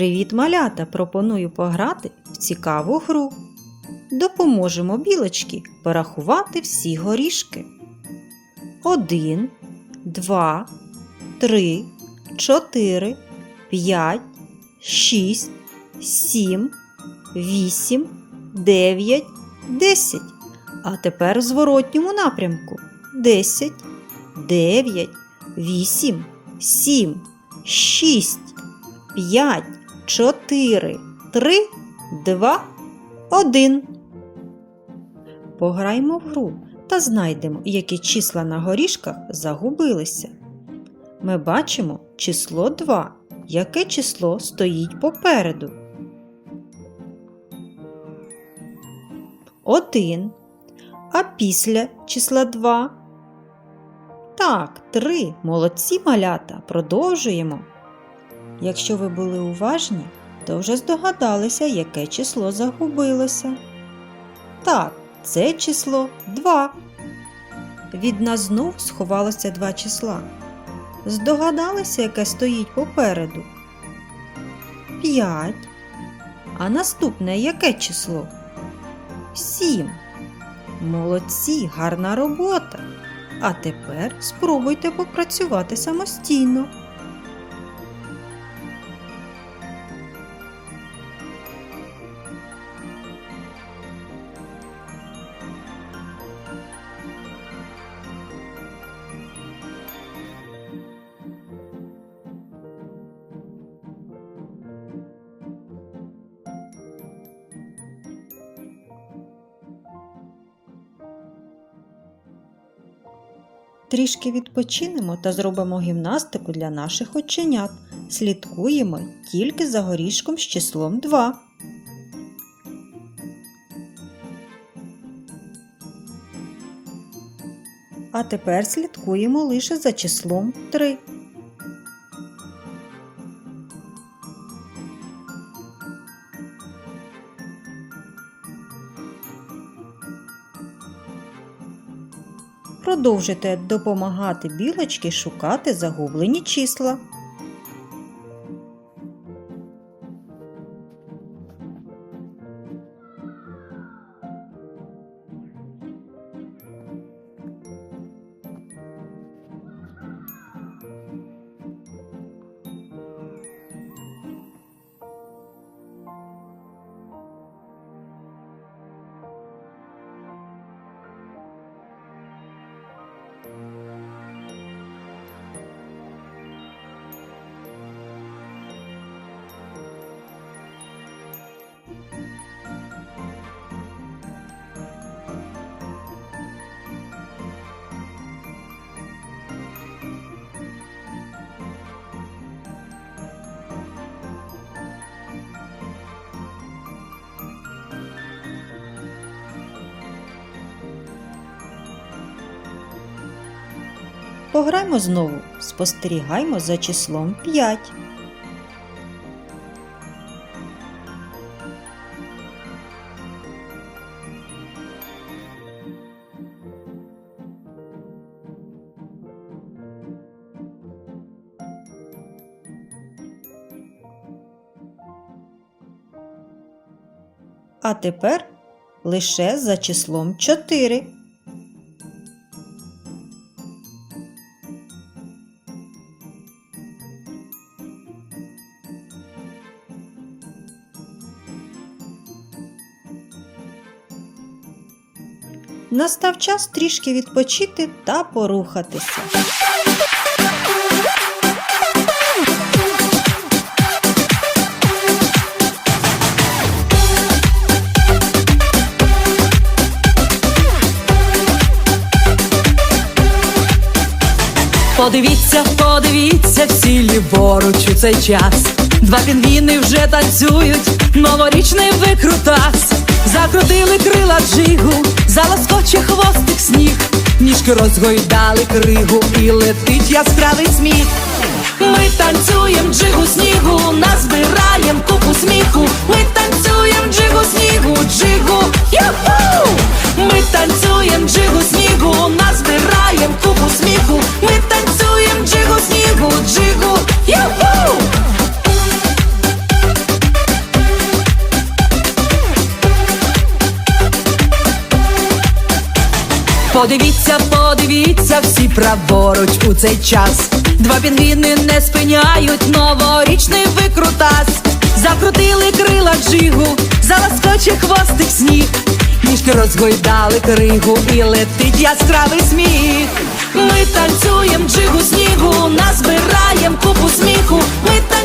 Привіт, малята! Пропоную пограти в цікаву гру. Допоможемо білочці порахувати всі горішки. Один, два, три, чотири, п'ять, шість, сім, вісім, дев'ять, десять. А тепер в зворотньому напрямку. Десять, дев'ять, вісім, сім, шість, п'ять, чотири, три, два, один. Пограймо в гру та знайдемо, які числа на горішках загубилися. Ми бачимо число 2. Яке число стоїть попереду? Один. А після числа 2? Так, 3. Молодці малята. Продовжуємо. Якщо ви були уважні, то вже здогадалися, яке число загубилося. Так, це число 2. Від нас знов сховалося два числа. Здогадалися, яке стоїть попереду? 5. А наступне яке число? 7. Молодці, гарна робота. А тепер спробуйте попрацювати самостійно. Трішки відпочинемо та зробимо гімнастику для наших оченят. Слідкуємо тільки за горішком з числом 2. А тепер слідкуємо лише за числом 3. Продовжуйте допомагати білочці шукати загублені числа. Пограймо знову. Спостерігаймо за числом 5. А тепер лише за числом 4. Настав час трішки відпочити та порухатися. Подивіться, подивіться всі ліворуч у цей час. Два пінгвіни вже танцюють, новорічний викрутас. Закрутили крила джигу, залоскоче хвостик сніг, ніжки розгойдали кригу і летить яскравий сміх. Подивіться, подивіться всі праворуч у цей час. Два пінгвіни не спиняють новорічний викрутас. Закрутили крила джигу, заласкоче хвостик сніг. Ніжки розгойдали кригу і летить яскравий сміх. Ми танцюєм джигу снігу, назбираєм купу сміху. Ми танцюєм